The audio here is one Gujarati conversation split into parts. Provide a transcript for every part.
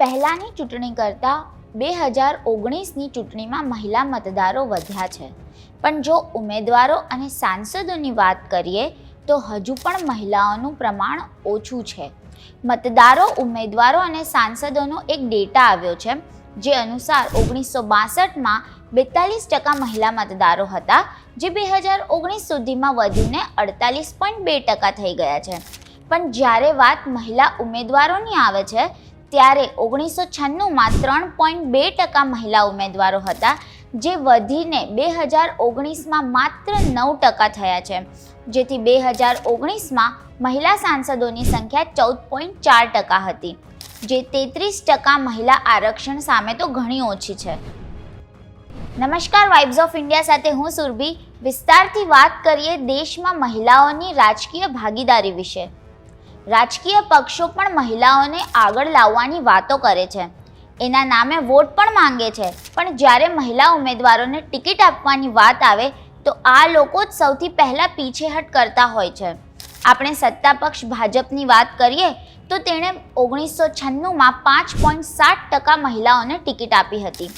પહેલાંની ચૂંટણી કરતાં બે હજાર ઓગણીસની ચૂંટણીમાં મહિલા મતદારો વધ્યા છે. પણ જો ઉમેદવારો અને સાંસદોની વાત કરીએ, તો હજુ પણ મહિલાઓનું પ્રમાણ ઓછું છે. મતદારો, ઉમેદવારો અને સાંસદોનો એક ડેટા આવ્યો છે, જે અનુસાર ઓગણીસો બાસઠમાં બેતાલીસ ટકા મહિલા મતદારો હતા, જે બે હજાર ઓગણીસ સુધીમાં વધીને અડતાલીસ પોઈન્ટ બે ટકા થઈ ગયા છે. પણ જ્યારે વાત મહિલા ઉમેદવારોની આવે છે ત્યારે ઓગણીસો છન્નુંમાં ત્રણ પોઈન્ટ બે ટકા મહિલા ઉમેદવારો હતા, જે વધીને બે હજાર ઓગણીસમાં માત્ર નવ ટકા થયા છે. જેથી બે હજાર ઓગણીસમાં મહિલા સાંસદોની સંખ્યા ચૌદ પોઈન્ટ ચાર ટકા હતી. જે તેત્રીસ ટકા મહિલા આરક્ષણ સામે તો ઘણી ઓછી છે. નમસ્કાર, વાઇબ્સ ઓફ ઇન્ડિયા સાથે હું સુરભી. વિસ્તારથી વાત કરીએ દેશમાં મહિલાઓની રાજકીય ભાગીદારી વિશે. રાજકીય પક્ષો પણ મહિલાઓને આગળ લાવવાની વાતો કરે છે. એના નામે વોટ પણ માંગે છે. પણ જ્યારે મહિલા ઉમેદવારોને ટિકિટ આપવાની વાત આવે, તો આ લોકો જ સૌથી પહેલાં પીછેહટ કરતા હોય છે. આપણે સત્તા પક્ષ ભાજપની વાત કરીએ, તો તેણે ઓગણીસો છન્નુંમાં પાંચ પોઈન્ટ સાત ટકા મહિલાઓને ટિકિટ આપી હતી,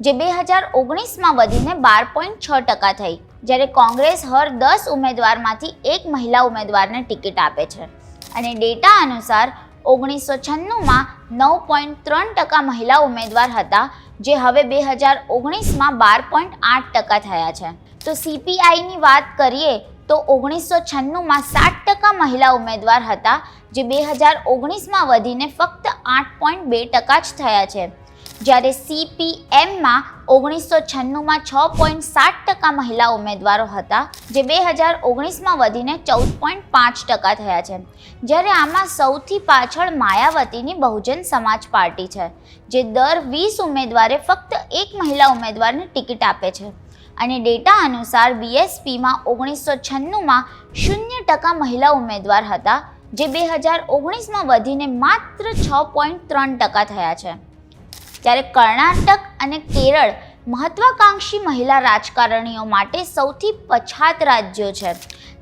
જે બે હજાર ઓગણીસમાં વધીને બાર પોઈન્ટ છ ટકા થઈ, જ્યારે કોંગ્રેસ હર દસ ઉમેદવારમાંથી એક મહિલા ઉમેદવારને ટિકિટ આપે છે. અને ડેટા અનુસાર ઓગણીસો છન્નુંમાં નવ પોઈન્ટ ત્રણ ટકા મહિલા ઉમેદવાર હતા, જે હવે બે હજાર ઓગણીસમાં બાર પોઈન્ટ આઠ ટકા થયા છે. તો સીપીઆઈની વાત કરીએ, તો ઓગણીસો છન્નુંમાં સાત ટકા મહિલા ઉમેદવાર હતા, જે બે હજાર ઓગણીસમાં વધીને ફક્ત આઠ પોઈન્ટ બે ટકા જ થયા છે. જ્યારે સીપીએમમાં ઓગણીસો છન્નુંમાં છ પોઈન્ટ સાત ટકા મહિલા ઉમેદવારો હતા, જે બે હજાર ઓગણીસમાં વધીને ચૌદ પોઈન્ટ પાંચ ટકા થયા છે. જ્યારે આમાં સૌથી પાછળ માયાવતીની બહુજન સમાજ પાર્ટી છે, જે દર વીસ ઉમેદવારે ફક્ત એક મહિલા ઉમેદવારને ટિકિટ આપે છે. અને ડેટા અનુસાર બીએસપીમાં ઓગણીસો છન્નુંમાં શૂન્ય ટકા મહિલા ઉમેદવાર હતા, જે બે હજાર ઓગણીસમાં વધીને માત્ર છ પોઈન્ટ ત્રણ ટકા થયા છે. ત્યારે કર્ણાટક અને કેરળ મહત્વાકાંક્ષી મહિલા રાજકારણીઓ માટે સૌથી પછાત રાજ્યો છે.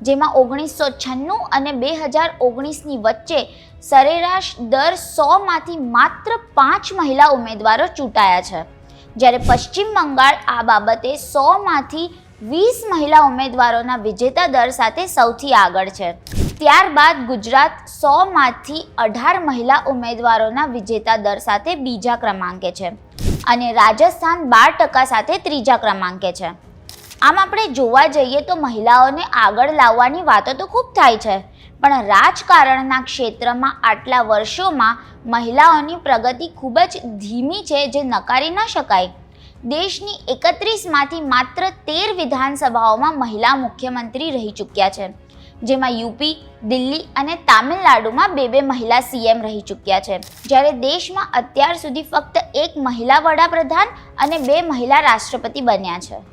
જેમાં ઓગણીસો છન્નું અને બે હજાર ઓગણીસની વચ્ચે સરેરાશ દર સોમાંથી માત્ર પાંચ મહિલા ઉમેદવારો ચૂંટાયા છે. જ્યારે પશ્ચિમ બંગાળ આ બાબતે સોમાંથી વીસ મહિલા ઉમેદવારોના વિજેતા દર સાથે સૌથી આગળ છે. ત્યારબાદ ગુજરાત સોમાંથી અઢાર મહિલા ઉમેદવારોના વિજેતા દર સાથે બીજા ક્રમાંકે છે અને રાજસ્થાન બાર ટકા સાથે ત્રીજા ક્રમાંકે છે. આમ આપણે જોવા જઈએ તો મહિલાઓને આગળ લાવવાની વાતો તો ખૂબ થાય છે, પણ રાજકારણના ક્ષેત્રમાં આટલા વર્ષોમાં મહિલાઓની પ્રગતિ ખૂબ જ ધીમી છે જે નકારી ન શકાય. દેશની એકત્રીસમાંથી માત્ર તેર વિધાનસભાઓમાં મહિલા મુખ્યમંત્રી રહી ચૂક્યા છે. જેમાં યુપી, દિલ્હી અને તામિલનાડુમાં બે બે મહિલા સીએમ રહી ચૂક્યા છે. જ્યારે દેશમાં અત્યાર સુધી ફક્ત એક મહિલા વડાપ્રધાન અને બે મહિલા રાષ્ટ્રપતિ બન્યા છે.